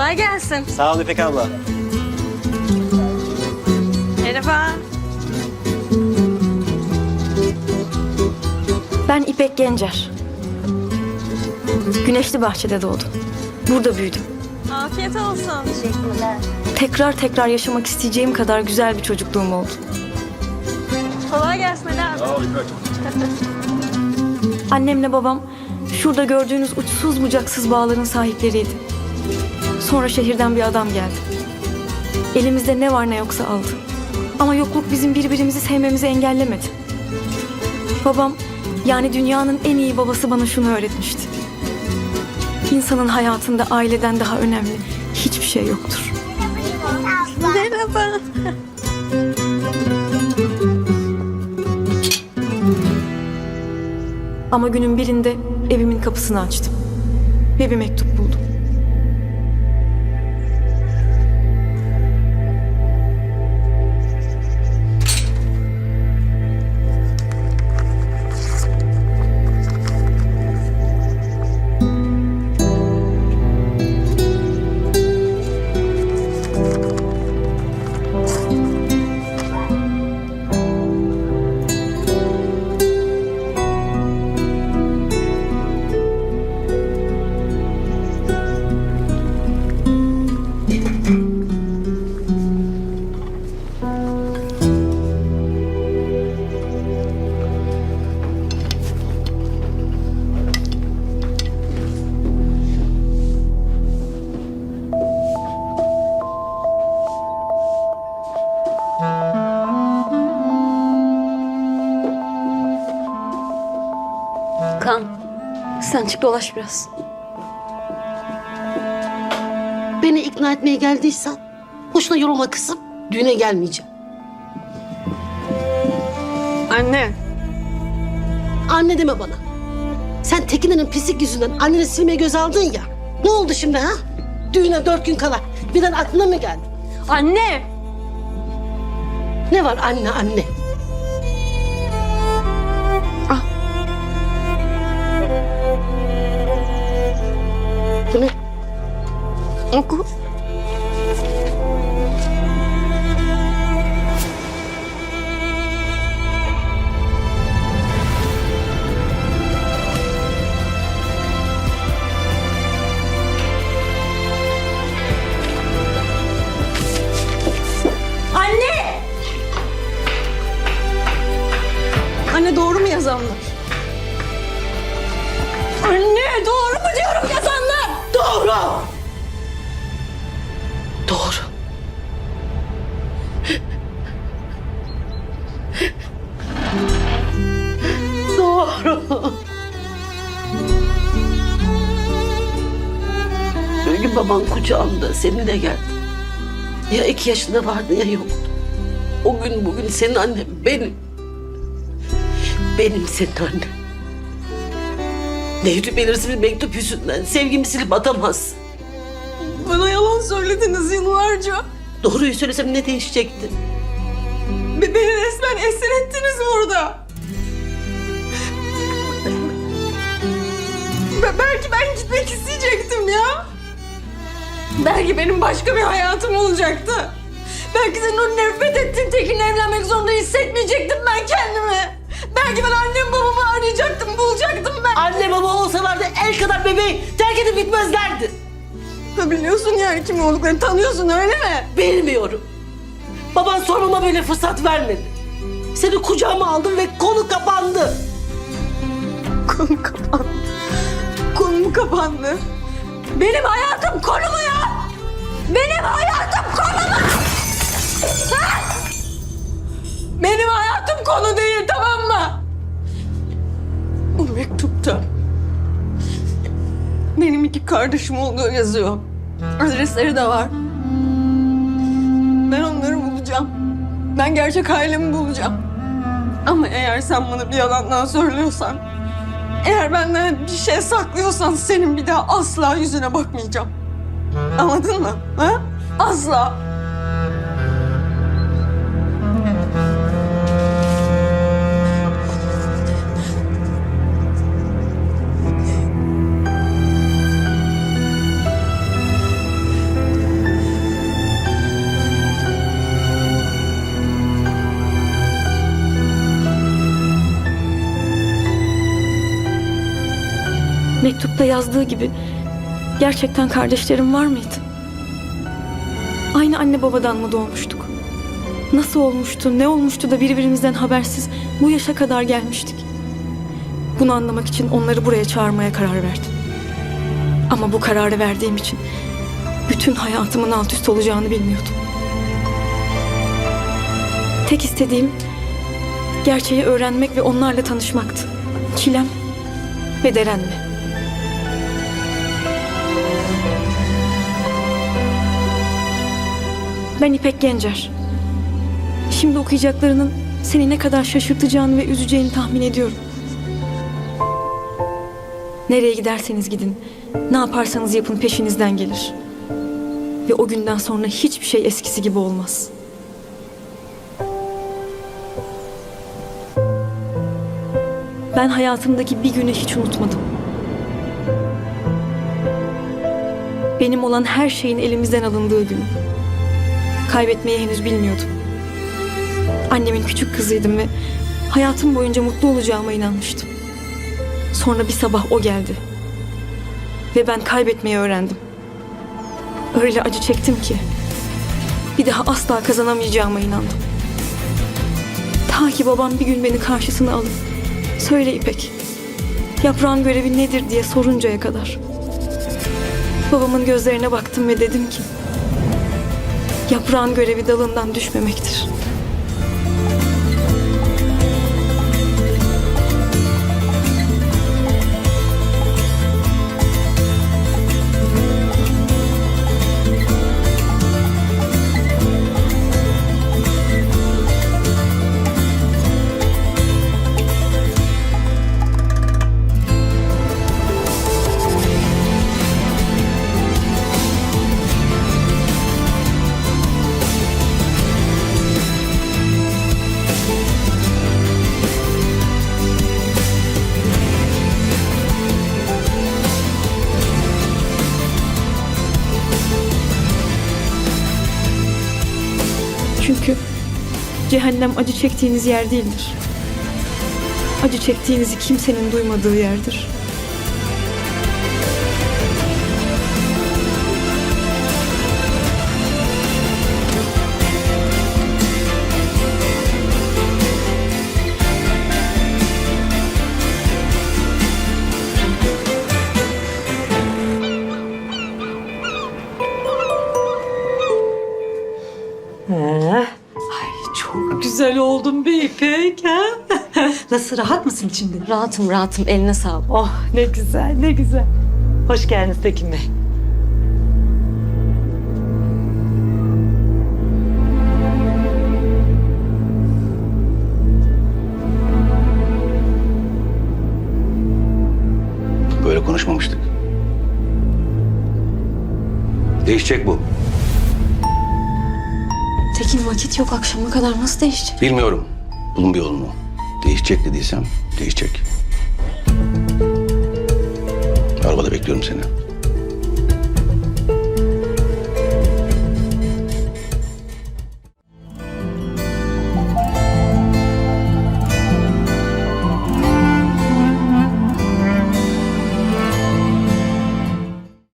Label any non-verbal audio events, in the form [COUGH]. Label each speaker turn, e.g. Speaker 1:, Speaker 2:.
Speaker 1: Kolay gelsin.
Speaker 2: Sağ ol İpek abla.
Speaker 1: Merhaba.
Speaker 3: Ben İpek Gencer. Güneşli Bahçe'de doğdum. Burada büyüdüm.
Speaker 1: Afiyet olsun.
Speaker 3: Tekrar tekrar yaşamak isteyeceğim kadar güzel bir çocukluğum oldu.
Speaker 1: Kolay gelsin Ali abi.
Speaker 3: Annemle babam şurada gördüğünüz uçsuz bucaksız bağların sahipleriydi. Sonra şehirden bir adam geldi. Elimizde ne var ne yoksa aldı. Ama yokluk bizim birbirimizi sevmemizi engellemedi. Babam yani dünyanın en iyi babası bana şunu öğretmişti. İnsanın hayatında aileden daha önemli hiçbir şey yoktur.
Speaker 1: Merhaba.
Speaker 3: Ama günün birinde evimin kapısını açtım. Ve bir mektup buldum. Çık dolaş biraz.
Speaker 4: Beni ikna etmeye geldiysen boşuna yorulma kızım. Düğüne gelmeyeceğim.
Speaker 1: Anne.
Speaker 4: Anne deme bana. Sen Tekine'nin pislik yüzünden anneni silmeye göz aldın ya. Ne oldu şimdi ha? Düğüne dört gün kala birden aklına mı geldi?
Speaker 1: Anne.
Speaker 4: Ne var anne anne? Oncle [LAUGHS] Gün baban kucağımda seninle geldi. Ya iki yaşında vardı ya yoktu. O gün bugün senin annen benim. Benim senin annen. Nehri belirsiz bir mektup yüzünden sevgimi silip atamazsın.
Speaker 1: Bana yalan söylediniz yıllarca.
Speaker 4: Doğruyu söylesem ne değişecekti?
Speaker 1: Be- Beni resmen esir ettiniz burada. Gitmek isteyecektim ya. Belki benim başka bir hayatım olacaktı. Belki senin o nefret ettiğin Tekin'le evlenmek zorunda hissetmeyecektim ben kendimi. Belki ben annem babamı arayacaktım, bulacaktım ben.
Speaker 4: Anne baba olsalardı el kadar bebeği terk edip gitmezlerdi.
Speaker 1: Ha, Biliyorsun yani kim olduklarını tanıyorsun öyle mi?
Speaker 4: Bilmiyorum. Baban sormama bile fırsat vermedi. Seni kucağıma aldım ve konu kapandı.
Speaker 1: Konu kapandı. Konu mu kapandı? Benim hayatım konu mu ya? Benim hayatım konu mu? Ha? Benim hayatım konu değil tamam mı? Bu mektupta benim iki kardeşim olduğu yazıyor. Adresleri de var. Ben onları bulacağım. Ben gerçek ailemi bulacağım. Ama eğer sen bana bir yalandan söylüyorsan eğer benden bir şey saklıyorsan senin bir daha asla yüzüne bakmayacağım. Anladın mı? Ha? Asla.
Speaker 3: Mektupta yazdığı gibi gerçekten kardeşlerim var mıydı? Aynı anne babadan mı doğmuştuk? Nasıl olmuştu, ne olmuştu da birbirimizden habersiz bu yaşa kadar gelmiştik? Bunu anlamak için onları buraya çağırmaya karar verdim. Ama bu kararı verdiğim için bütün hayatımın alt üst olacağını bilmiyordum. Tek istediğim gerçeği öğrenmek ve onlarla tanışmaktı. Çilem ve Deren'le. Ben İpek Gencer. Şimdi okuyacaklarının seni ne kadar şaşırtacağını ve üzeceğini tahmin ediyorum. Nereye giderseniz gidin, ne yaparsanız yapın peşinizden gelir. Ve o günden sonra hiçbir şey eskisi gibi olmaz. Ben hayatımdaki bir günü hiç unutmadım. Benim olan her şeyin elimizden alındığı gün. Kaybetmeyi henüz bilmiyordum. Annemin küçük kızıydım ve hayatım boyunca mutlu olacağıma inanmıştım. Sonra bir sabah o geldi. Ve ben kaybetmeyi öğrendim. Öyle acı çektim ki bir daha asla kazanamayacağıma inandım. Ta ki babam bir gün beni karşısına alıp söyle İpek yaprağın görevi nedir diye soruncaya kadar. Babamın gözlerine baktım ve dedim ki yaprağın görevi dalından düşmemektir. Cehennem acı çektiğiniz yer değildir. Acı çektiğinizi kimsenin duymadığı yerdir.
Speaker 2: Be İpek ha? Nasıl rahat mısın içinde?
Speaker 3: Rahatım rahatım eline sağlık.
Speaker 2: Oh ne güzel ne güzel. Hoş geldiniz Tekin Bey.
Speaker 5: Böyle konuşmamıştık. Değişecek bu.
Speaker 3: Tekin vakit yok akşama kadar nasıl değişecek?
Speaker 5: Bilmiyorum. Bulun bir yolunu. Değişecek dediysem değişecek. Arabada bekliyorum seni.